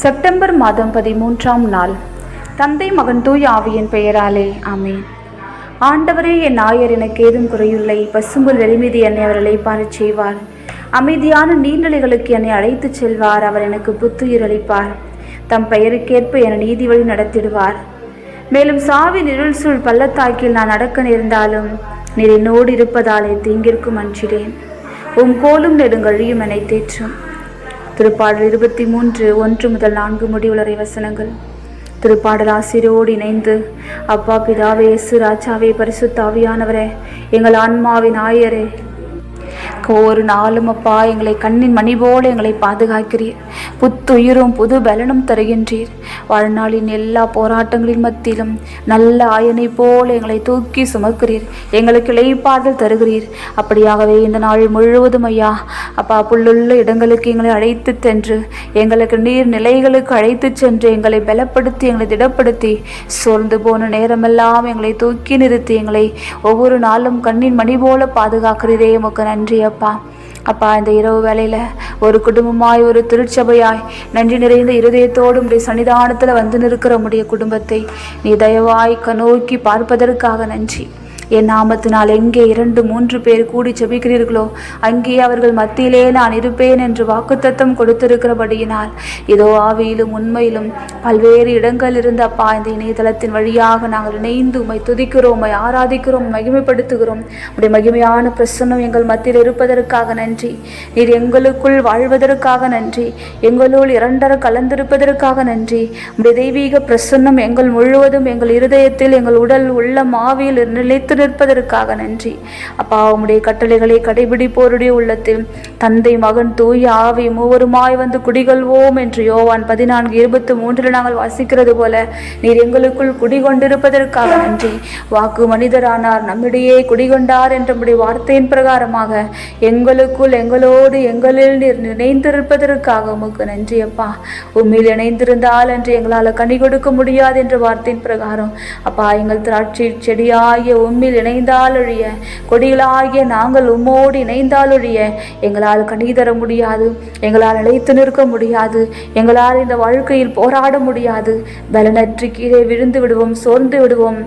September மாதம் பதிமூன்றாம் நாள். தந்தை மகன் தூய் ஆவியின் பெயராலே ஆமேன். ஆண்டவரே என் நாயர் எனக்கு ஏதும் குறையில்லை. பசும்புல் வெளிமீது என்னை அவர் இளைப்பாறச் செய்வார். அமைதியான நீர்நிலைகளுக்கு என்னை அழைத்துச் செல்வார். அவர் எனக்கு புத்துயிர் அளிப்பார். தம் பெயருக்கேற்ப என நீதி வழி நடத்திடுவார். மேலும் சாவி இருள் சூழ் பள்ளத்தாக்கில் நான் நடக்க நேர்ந்தாலும் நீர் என்னோடு இருப்பதாலே தீங்கிற்கும் அஞ்சிடேன் உம் கோலும் நெடுங்கழியும் என்னை தேற்றும். திருப்பாடல் இருபத்தி மூன்று ஒன்று முதல் நான்கு முடிவுளரை வசனங்கள் திருப்பாடல் ஆசிரியரோடு இணைந்து அப்பா பிதாவே இயேசு ராஜாவே பரிசுத்தாவியானவரே எங்கள் ஆன்மாவின் ஆயரே ஒவ்வொரு நாளும் அப்பா எங்களை கண்ணின் மணி போல எங்களை பாதுகாக்கிறீர். புத்துயிரும் புது பலனும் தருகின்றீர். வாழ்நாளின் எல்லா போராட்டங்களின் மத்தியிலும் நல்ல ஆயனை போல் எங்களை தூக்கி சுமக்கிறீர். எங்களுக்கு இளைப்பாறுதல் தருகிறீர். அப்படியாகவே இந்த நாள் முழுவதும் ஐயா அப்பா புல்லுள்ள இடங்களுக்கு எங்களை அழைத்து சென்று எங்களுக்கு நீர் நிலைகளுக்கு அழைத்து சென்று எங்களை பலப்படுத்தி எங்களை திடப்படுத்தி சோர்ந்து போன நேரமெல்லாம் எங்களை தூக்கி நிறுத்தி எங்களை ஒவ்வொரு நாளும் கண்ணின் மணி போல பாதுகாக்கிறீரே. உமக்கு நன்றி அப்பா. அப்பா. அப்பா இந்த இரவு வேலையில் ஒரு குடும்பமாய் ஒரு திருச்சபையாய் நன்றி நிறைந்த இருதயத்தோடு உடைய சன்னிதானத்தில் வந்து நிற்கிற உடைய குடும்பத்தை நீ தயவாய் கனோக்கி பார்ப்பதற்காக நன்றி. என் நாமத்தினால் எங்கே இரண்டு மூன்று பேர் கூடி செபிக்கிறீர்களோ அங்கே அவர்கள் மத்தியிலே நான் இருப்பேன் என்று வாக்குத்தத்தம் கொடுத்திருக்கிறபடியினால் இதோ ஆவியிலும் உண்மையிலும் பல்வேறு இடங்கள் இருந்து அப்பா இந்த இணையதளத்தின் வழியாக நாங்கள் இணைந்து உமை துதிக்கிறோம் உமை ஆராதிக்கிறோம் மகிமைப்படுத்துகிறோம். உடைய மகிமையான பிரசன்னம் எங்கள் மத்தியில் இருப்பதற்காக நன்றி. நீர் எங்களுக்குள் வாழ்வதற்காக நன்றி. எங்களுள் இரண்டர கலந்திருப்பதற்காக நன்றி. உடைய தெய்வீக பிரசன்னம் எங்கள் முழுவதும் எங்கள் இருதயத்தில் எங்கள் உடல் உள்ள மாவியில் நிலைத்து நிற்பதற்காக நன்றி. அப்பா உம்முடைய கட்டளைகளை கடைபிடிப்போருடைய உள்ளத்தில் தந்தை மகன் தூய் ஆவி மூவருமாய் வந்து குடிகொள்வோம் என்று யோவான் பதினான்கு இருபத்தி மூன்றில் நாங்கள் வாசிக்கிறது போல நீர் எங்களுக்குள் குடிகொண்டிருப்பதற்காக நன்றி. வாக்கு மனிதரானார் நம்மிடையே குடிகொண்டார் என்ற உம்முடைய வார்த்தையின் பிரகாரமாக எங்களுக்குள் எங்களோடு எங்களில் நீர் இணைந்திருப்பதற்காக உமக்கு நன்றி அப்பா. உண்மையில் இணைந்திருந்தால் என்று எங்களால் கனி கொடுக்க முடியாது என்ற வார்த்தையின் பிரகாரம். அப்பா எங்கள் திராட்சை செடியாகிய உண்மை உம்மில் இணைந்தால் ஒழிய கொடிகளாகிய நாங்கள் உம்மோடு இணைந்தால் ஒழிய எங்களால் கனி தர முடியாது எங்களால் நிலைத்து நிற்க முடியாது எங்களால் இந்த வாழ்க்கையில் போராட முடியாது. பலனற்று கீழே விழுந்து விடுவோம் சோர்ந்து விடுவோம்.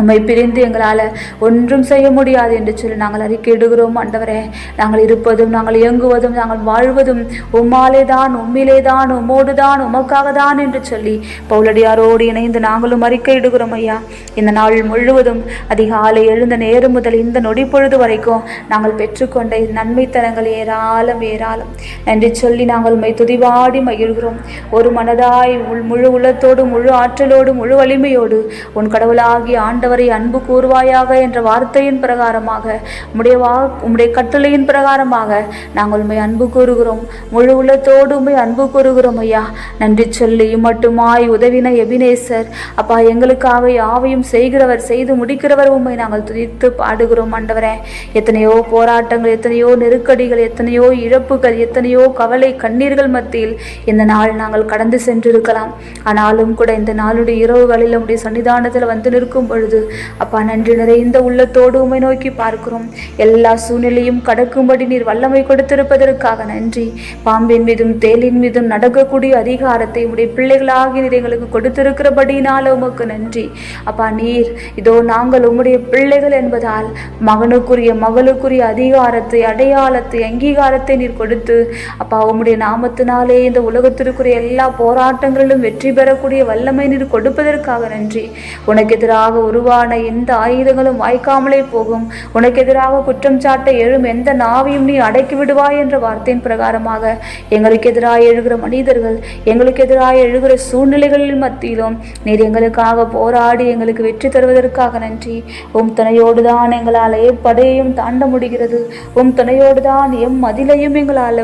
உண்மை பிரிந்து எங்களால் ஒன்றும் செய்ய முடியாது என்று சொல்லி நாங்கள் அறிக்கையிடுகிறோம் ஆண்டவரே. நாங்கள் இருப்பதும் நாங்கள் இயங்குவதும் நாங்கள் வாழ்வதும் உம்மாலே தான் உம்மிலே தான் உம்மோடு தான் உமக்காக தான் என்று சொல்லி பவுலடியாரோடு இணைந்து நாங்களும் அறிக்கையிடுகிறோம் ஐயா. இந்த நாள் முழுவதும் அதிகாலை எழுந்த நேரம் முதல் இந்த நொடி பொழுது வரைக்கும் நாங்கள் பெற்றுக்கொண்ட நன்மைத்தனங்கள் ஏராளம் ஏராளம். நன்றி சொல்லி நாங்கள் உண்மை துதிவாடி மகிழ்கிறோம். ஒரு மனதாய் உள் முழு உள்ளத்தோடு முழு ஆற்றலோடு முழு வலிமையோடு உன் கடவுளாகி ஆண்ட அன்பு கூறுவாயாக என்ற வார்த்தையின் பிரகாரமாக உம்முடைய வா உம்முடைய கட்டளையின் பிரகாரமாக நாங்கள் உண்மை அன்பு கூறுகிறோம். முழு உள்ளத்தோடு உண்மை அன்பு கூறுகிறோம் ஐயா. நன்றி சொல்லி மட்டுமாய் உதவின எபினேசர். அப்பா எங்களுக்காக யாவையும் செய்கிறவர் செய்து முடிக்கிறவர் உண்மை நாங்கள் துதித்து பாடுகிறோம் ஆண்டவரே. எத்தனையோ போராட்டங்கள் எத்தனையோ நெருக்கடிகள் எத்தனையோ இழப்புகள் எத்தனையோ கவலை கண்ணீர்கள் மத்தியில் இந்த நாள் நாங்கள் கடந்து சென்றிருக்கலாம். ஆனாலும் கூட இந்த நாளுடைய இரவுகளில் உடைய சன்னிதானத்தில் வந்து நிற்கும் பொழுது அப்பா நன்றி நிறைந்த உள்ளத்தோடு உமை நோக்கி பார்க்கிறோம். எல்லா சூழ்நிலையும் கடக்கும்படி நீர் வல்லமை கொடுத்திருப்பதற்காக நன்றி. பாம்பின் மீதும் தேலின் மீதும் நடக்கக்கூடிய அதிகாரத்தை உடைய பிள்ளைகளாகி நீர் எங்களுக்கு கொடுத்திருக்கிறபடினால உமக்கு நன்றி. அப்பா நீர் இதோ நாங்கள் உம்முடைய பிள்ளைகள் என்பதால் மகனுக்குரிய மகளுக்குரிய அதிகாரத்தை அடையாளத்தை அங்கீகாரத்தை நீர் கொடுத்து அப்பா உம்முடைய நாமத்தினாலே இந்த உலகத்திற்குரிய எல்லா போராட்டங்களிலும் வெற்றி பெறக்கூடிய வல்லமை நீர் கொடுப்பதற்காக நன்றி. உனக்கு எதிராக உருவா உருவான எந்த ஆயுதங்களும் வாய்க்காமலே போகும். உனக்கு எதிராக குற்றம் சாட்ட எழும் எந்த நாவையும் நீ அடக்கி விடுவாய் என்ற வார்த்தையின் பிரகாரமாக எங்களுக்கு எதிராக எழுகிற மனிதர்கள் எங்களுக்கு எதிராக எழுகிற சூழ்நிலைகளின் மத்தியிலும் நீர் எங்களுக்காக போராடி எங்களுக்கு வெற்றி தருவதற்காக நன்றி. உம் துணையோடு தான் எங்களால் எப்படையையும் தாண்ட முடிகிறது. உம் துணையோடு தான் எம் மதிலையும் எங்களால்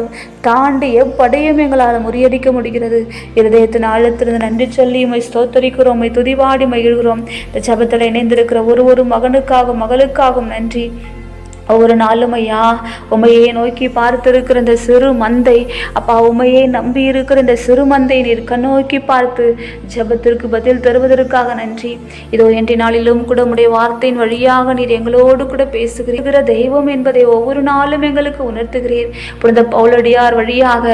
தாண்டி எப்படையும் எங்களால் முறியடிக்க முடிகிறது. இருதயத்தின் ஆழத்திலிருந்து நன்றி சொல்லி உமை ஸ்தோத்தரிக்கிறோம் துதிவாடி மகிழ்கிறோம். இந்த ஜபத்தில் இணைந்திருக்கிற ஒரு ஒரு மகனுக்காகவும் மகளுக்காகவும் நன்றி. ஒவ்வொரு நாளும் ஐயா உமையை நோக்கி பார்த்திருக்கிற இந்த சிறு மந்தை அப்பா உமையை நம்பி இருக்கிற இந்த சிறு மந்தை நீர் கண்ணோக்கி பார்த்து ஜெபத்திற்கு பதில் தருவதற்காக நன்றி. இதோ இன்றைய நாளிலும் கூட உடைய வார்த்தையின் வழியாக நீர் எங்களோடு கூட பேசுகிறீர். தெய்வம் என்பதை ஒவ்வொரு நாளும் எங்களுக்கு உணர்த்துகிறீர். புனித பவுலடியார் வழியாக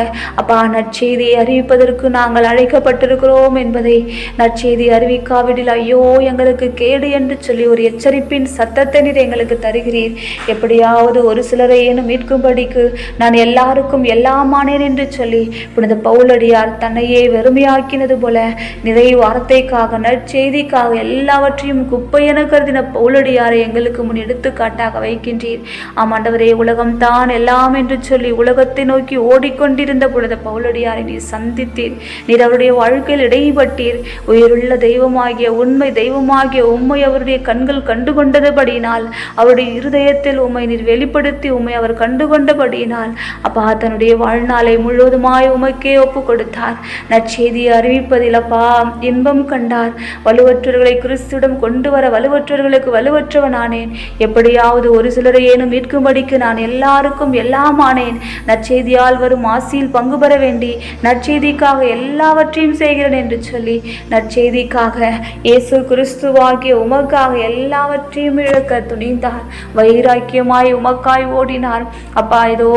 அப்பா நற்செய்தியை அறிவிப்பதற்கு நாங்கள் அழைக்கப்பட்டிருக்கிறோம் என்பதை நற்செய்தி அறிவிக்காவிடில் ஐயோ எங்களுக்கு கேடு என்று சொல்லி ஒரு எச்சரிப்பின் சத்தத்தை நீர் எங்களுக்கு தருகிறீர். எப்படியாவது ஒரு சிலரை ஏனும் மீட்கும்படிக்கு நான் எல்லாருக்கும் எல்லாமானேன் என்று சொல்லி புனித பவுலடியார் தன்னையே வெறுமையாக்கினது போல நிறை வார்த்தைக்காக நற்செய்திக்காக எல்லாவற்றையும் குப்பையென கருதின பவுலடியாரை எங்களுக்கு முன் எடுத்துக்காட்டாக வைக்கின்றீர். ஆமாண்டவரே உலகம் தான் எல்லாம் என்று சொல்லி உலகத்தை நோக்கி ஓடிக்கொண்டிருந்த புனித பவுலடியாரை நீர் சந்தித்தீர். நீர் அவருடைய வாழ்க்கையில் இடைப்பட்டீர். உயிருள்ள தெய்வமாகிய உண்மை தெய்வமாகிய உண்மை அவருடைய கண்கள் கண்டுகொண்டதுபடியினால் அவருடைய இருதயத்தில் உம்மை நீர் வெளிப்படுத்தி உம்மை அவர் கண்டுகொண்டபடியினால் அப்பா தன்னுடைய வாழ்நாளை முழுவதுமாய் உமக்கே ஒப்பு கொடுத்தார் நற்செய்தியை அறிவிப்பதில் அப்பா இன்பம் கண்டார். வலுவற்றவர்களை கிறிஸ்துவிடம் கொண்டு வர வலுவற்றவர்களுக்கு வலுவற்றவனானேன் எப்படியாவது ஒரு சிலரை ஏனும் மீட்கும்படிக்கு நான் எல்லாருக்கும் எல்லாம் ஆனேன். நற்செய்தியால் வரும் ஆசியில் பங்கு பெற வேண்டி நற்செய்திக்காக எல்லாவற்றையும் செய்கிறேன் என்று சொல்லி நற்செய்திக்காக இயேசு கிறிஸ்துவாகிய உமக்காக எல்லாவற்றையும் இழக்க துணிந்தார். வைராக்கியம் வைராக்கியமாய் உமக்காய் ஓடினார். அப்பா இதோ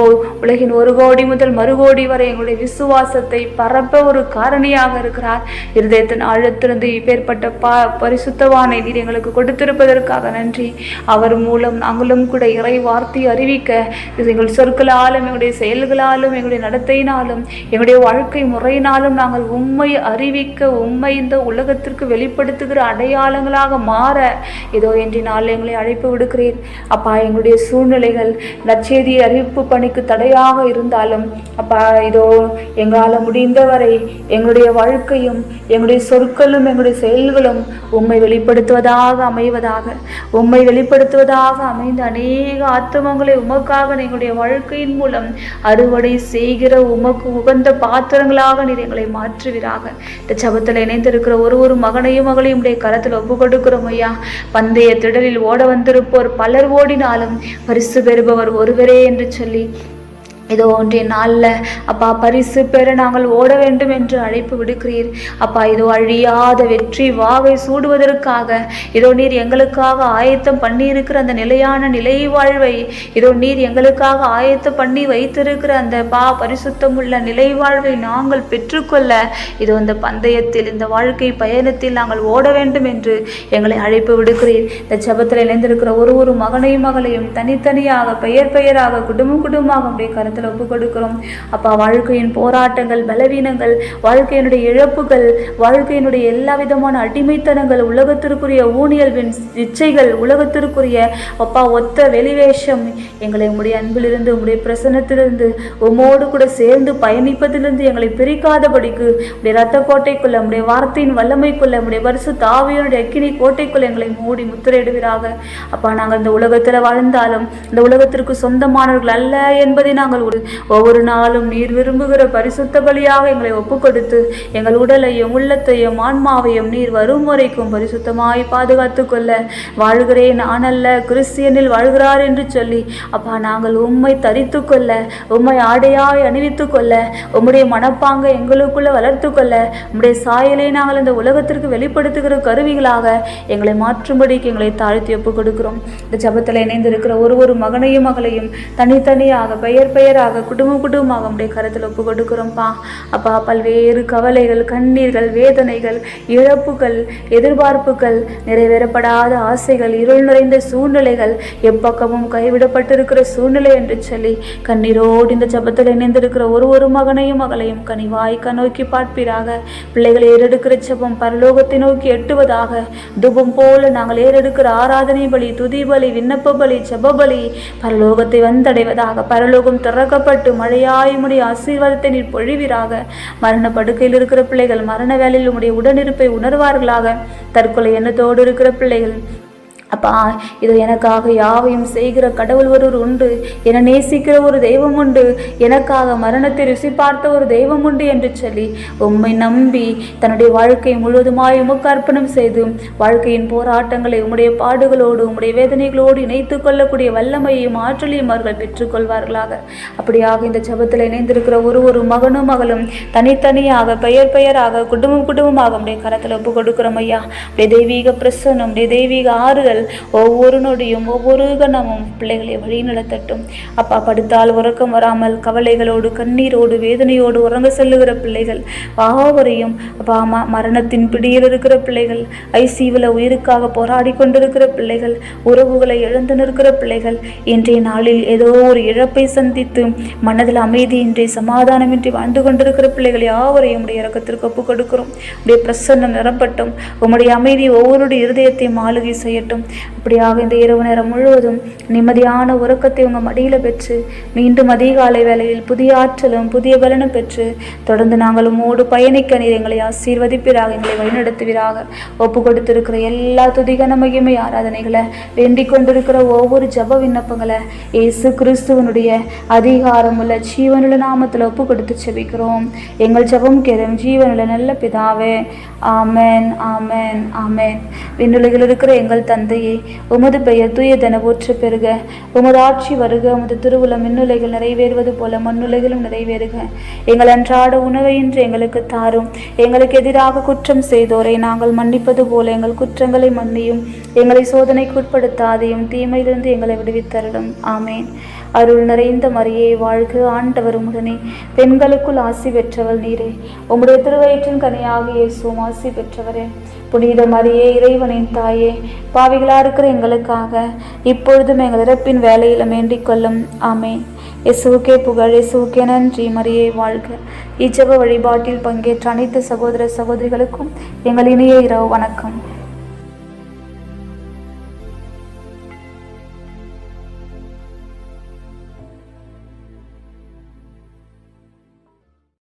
உலகின் ஒரு கோடி முதல் மறுகோடி வரை எங்களுடைய விசுவாசத்தை பரப்ப ஒரு காரணியாக இருக்கிறார். இருதயத்தின் ஆழத்திலிருந்து இப்பேற்பட்ட பா பரிசுத்தவானை நீர் எங்களுக்கு கொடுத்திருப்பதற்காக நன்றி. அவர் மூலம் நாங்களும் கூட இறை வார்த்தை அறிவிக்க இது எங்கள் சொற்களாலும் எங்களுடைய செயல்களாலும் எங்களுடைய நடத்தையினாலும் எங்களுடைய வாழ்க்கை முறையினாலும் நாங்கள் உண்மை அறிவிக்க உண்மை இந்த உலகத்திற்கு வெளிப்படுத்துகிற அடையாளங்களாக மாற இதோ என்று நாள் எங்களை அழைப்பு விடுக்கிறேன் அப்பா எங்களுடைய சூழ்நிலைகள் நற்செய்தி அறிவிப்பு பணிக்கு தடையாக இருந்தாலும் அப்பா இதோ எங்களால் முடிந்தவரை எங்களுடைய வாழ்க்கையும் எங்களுடைய சொற்களும் எங்களுடைய செயல்களும் உம்மை வெளிப்படுத்துவதாக அமைவதாக உம்மை வெளிப்படுத்துவதாக அமைந்த அநேக ஆத்துமங்களை உமக்காக எங்களுடைய வாழ்க்கையின் மூலம் அறுவடை செய்கிற உமக்கு உகந்த பாத்திரங்களாக நீர் எங்களை மாற்றுவீராக. இந்த சபத்தில் இணைந்திருக்கிற ஒரு ஒரு மகனையும் மகளையும் உடைய கரத்தில் ஒப்பு கொடுக்கிறோம் ஐயா. பந்தய திடலில் ஓட வந்திருப்போர் பலர் ஓடினாலும் பரிசு பெறுபவர் ஒருவரே என்று சொல்லி இதோ ஒன்றிய நாளில் அப்பா பரிசு பெற நாங்கள் ஓட வேண்டும் என்று அழைப்பு விடுக்கிறீர். அப்பா இதோ அழியாத வெற்றி வாகை சூடுவதற்காக இதோ நீர் எங்களுக்காக ஆயத்தம் பண்ணியிருக்கிற அந்த நிலையான நிலை வாழ்வை இதோ நீர் எங்களுக்காக ஆயத்தம் பண்ணி வைத்திருக்கிற அந்த பா பரிசுத்தமுள்ள நிலை வாழ்வை நாங்கள் பெற்றுக்கொள்ள இதோ இந்த பந்தயத்தில் இந்த வாழ்க்கை பயணத்தில் நாங்கள் ஓட வேண்டும் என்று எங்களை அழைப்பு விடுக்கிறீர். இந்த ஜபத்தில் இணைந்திருக்கிற ஒரு ஒரு மகனையும் மகளையும் தனித்தனியாக பெயர் பெயராக குடும்பம் குடும்பமாக உடைய கருத்தில் ஒப்பு கொடுக்கிறோம் அப்பா வாழ்க்கையின் போராட்டங்கள் பலவீனங்கள் வாழ்க்கையினுடைய இழப்புகள் வாழ்க்கையினுடைய எல்லா விதமான அடிமைத்தனங்கள் உலகத்திற்குரிய ஊனியல்வின் இச்சைகள் உலகத்திற்குரிய அப்பா ஒத்த வெளிவேஷம். எங்களை உடைய அன்பிலிருந்து உடைய பிரசன்னத்திலிருந்து உம்மோடு கூட சேர்ந்து பயணிப்பதிலிருந்து எங்களை பிரிக்காதபடிக்கு உடைய ரத்த கோட்டைக்குள்ள உடைய வார்த்தையின் வல்லமைக்குள்ள உடைய பரிசு தாவியனுடைய அக்கினி கோட்டைக்குள்ள எங்களை மூடி முத்திரையிடுவீராக. அப்பா நாங்கள் இந்த உலகத்தில் வாழ்ந்தாலும் இந்த உலகத்திற்கு சொந்தமானவர்கள் அல்ல என்பதை நாங்கள் ஒரு- ஒவ்வொரு நாளும் நீர் விரும்புகிற பரிசுத்த பலியாக எங்களை ஒப்பு கொடுத்து எங்கள் உடலையும் உள்ளத்தையும் ஆன்மாவையும் நீர் வரும் வரைக்கும் பரிசுத்தமாய் பாதுகாத்து கொள்ள. வாழ்கிறேன் நானல்ல கிறிஸ்தியனில் வாழ்கிறார் என்று சொல்லி அப்பா நாங்கள் உம்மை தரித்து கொள்ள உம்மை ஆடையாய் அணிவித்து கொள்ள உம்முடைய மனப்பாங்கை எங்களுக்குள்ள வளர்த்து கொள்ள உம்முடைய சாயலை நாங்கள் இந்த உலகத்திற்கு வெளிப்படுத்துகிற கருவிகளாக எங்களை மாற்றும்படிக்கு எங்களை தாழ்த்தி ஒப்பு கொடுக்கிறோம் இந்த ஜபத்தில் இணைந்திருக்கிற ஒரு ஒரு மகனையும் மகளையும் தனித்தனியாக பெயர் பெயர் பேராக குடும்பம் குடும்பமாக உடைய கருத்தில் ஒப்பு கொடுக்குறோம்ப்பா அப்பா பல்வேறு கவலைகள் கண்ணீர்கள் வேதனைகள் இழப்புகள் எதிர்பார்ப்புகள் நிறைவேறப்படாத ஆசைகள் இருள் நிறைந்த சூழ்நிலைகள் எப்பக்கமும் கைவிடப்பட்டிருக்கிற சூழ்நிலை என்று சொல்லி கண்ணீரோடு இந்த ஜபத்தில் இணைந்திருக்கிற ஒரு ஒரு மகனையும் மகளையும் கனிவாய்க்க நோக்கி பார்ப்பீராக. பிள்ளைகளை ஏறெடுக்கிற ஜபம் பரலோகத்தை நோக்கி எட்டுவதாக துபம் போல நாங்கள் ஏறெடுக்கிற ஆராதனை பலி துதி பலி விண்ணப்ப பலி ஜப பலி பரலோகத்தை வந்தடைவதாக பரலோகம் திறக்கப்பட்டு மழையாய் உடைய ஆசீர்வாதத்தை நீர் பொழிவீராக. மரண படுக்கையில் இருக்கிற பிள்ளைகள் மரண வேலையில் உடைய உடனிருப்பை உணர்வார்களாக. தற்கொலை எண்ணத்தோடு இருக்கிற பிள்ளைகள் அப்பா இது எனக்காக யாவையும் செய்கிற கடவுள் ஒருவர் உண்டு. என நேசிக்கிற ஒரு தெய்வம் உண்டு. எனக்காக மரணத்தை ருசி பார்த்த ஒரு தெய்வம் உண்டு என்று சொல்லி உம்மை நம்பி தன்னுடைய வாழ்க்கையை முழுவதுமாய் உமக்கு அர்ப்பணம் செய்து வாழ்க்கையின் போராட்டங்களை உம்முடைய பாடுகளோடு உம்முடைய வேதனைகளோடு இணைத்து கொள்ளக்கூடிய வல்லமையும் ஆற்றலையும் அவர்கள் பெற்றுக்கொள்வார்களாக அப்படியாக இந்த ஜபத்தில் இணைந்திருக்கிற ஒரு ஒரு மகனும் மகளும் தனித்தனியாக பெயர் பெயராக குடும்பம் குடும்பமாக உடைய கரத்தில் ஒப்பு கொடுக்கிறோம் ஐயா. உடைய தெய்வீக பிரசன்னம் உடைய தெய்வீக ஆறுதல் ஒவ்வொரு நொடியும் ஒவ்வொரு கணமும் பிள்ளைகளை வழி நடத்தட்டும் அப்பா படுத்தால் உறக்கம் வராமல் கவலைகளோடு கண்ணீரோடு வேதனையோடு உறங்க செல்லுகிற பிள்ளைகள் பாவரையும் அப்பா ம மரணத்தின் பிடியில் இருக்கிற பிள்ளைகள் ஐசியூவில் உயிருக்காக போராடி கொண்டிருக்கிற பிள்ளைகள் உறவுகளை இழந்து நிற்கிற பிள்ளைகள் இன்றைய நாளில் ஏதோ ஒரு இழப்பை சந்தித்து மனதில் அமைதியின்றி சமாதானமின்றி வாழ்ந்து கொண்டிருக்கிற பிள்ளைகள் யாவரையும் உடைய இறக்கத்திற்கு ஒப்புக் கொடுக்கிறோம். உடைய பிரசன்னம் நிரப்பட்டும் உம்முடைய அமைதி ஒவ்வொருடைய இருதயத்தையும் மாளுகை செய்யட்டும். அப்படியாக இந்த இரவு நேரம் முழுவதும் நிம்மதியான உறக்கத்தை உங்கள் மடியில் பெற்று மீண்டும் அதிகாலை வேளையில் புதிய ஆற்றலும் புதிய பலனும் பெற்று தொடர்ந்து நாங்கள் உம்மோடு பயணிக்க நீர் எங்களை ஆசீர்வதிப்பீராக எங்களை வழிநடத்துவீராக. ஒப்பு கொடுத்திருக்கிற எல்லா துதிகன மகிமை ஆராதனைகளை வேண்டிக் கொண்டிருக்கிற ஒவ்வொரு ஜப விண்ணப்பங்களை இயேசு கிறிஸ்துவனுடைய அதிகாரமுள்ள ஜீவனுள்ள நாமத்தில் ஒப்பு கொடுத்து செபிக்கிறோம் எங்கள் ஜபம் கேளும் ஜீவனுள்ள நல்ல பிதாவே. ஆமென் ஆமென் ஆமேன். விண்ணுலகில் இருக்கிற எங்கள் தந்தை தந்தையே உமது பெயர் தூயதென போற்று பெறுக. உமது ஆட்சி வருக உமது திருவுளம் மின்னுலைகள் நிறைவேறுவது போல மண்ணுலைகளும் நிறைவேறுக. எங்கள் அன்றாட உணவை இன்று எங்களுக்கு தாரும். எங்களுக்கு எதிராக குற்றம் செய்தோரை நாங்கள் மன்னிப்பது போல எங்கள் குற்றங்களை மன்னியும். எங்களை சோதனைக்கு உட்படுத்தாதையும் தீமையிலிருந்து எங்களை விடுவித்தருளும். ஆமேன். அருள் நிறைந்த மரியே வாழ்க ஆண்டவர் உடனே பெண்களுக்குள் ஆசி பெற்றவள் நீரே. உம்முடைய திருவயிற்றின் கனியாக இயேசுவும் ஆசி பெற்றவரே. புனித மரியே இறைவனின் தாயே பாவிகளாக இருக்கிற எங்களுக்காக இப்பொழுதும் எங்கள் இறப்பின் வேலையில் வேண்டிக் கொள்ளும். ஆமே இயேசுவுக்கே புகழ் இயேசுவுக்கே நன்றி. மரியே வாழ்க. இச்சவ வழிபாட்டில் பங்கேற்ற அனைத்து சகோதர சகோதரிகளுக்கும் எங்கள் இனிய இரவு வணக்கம்.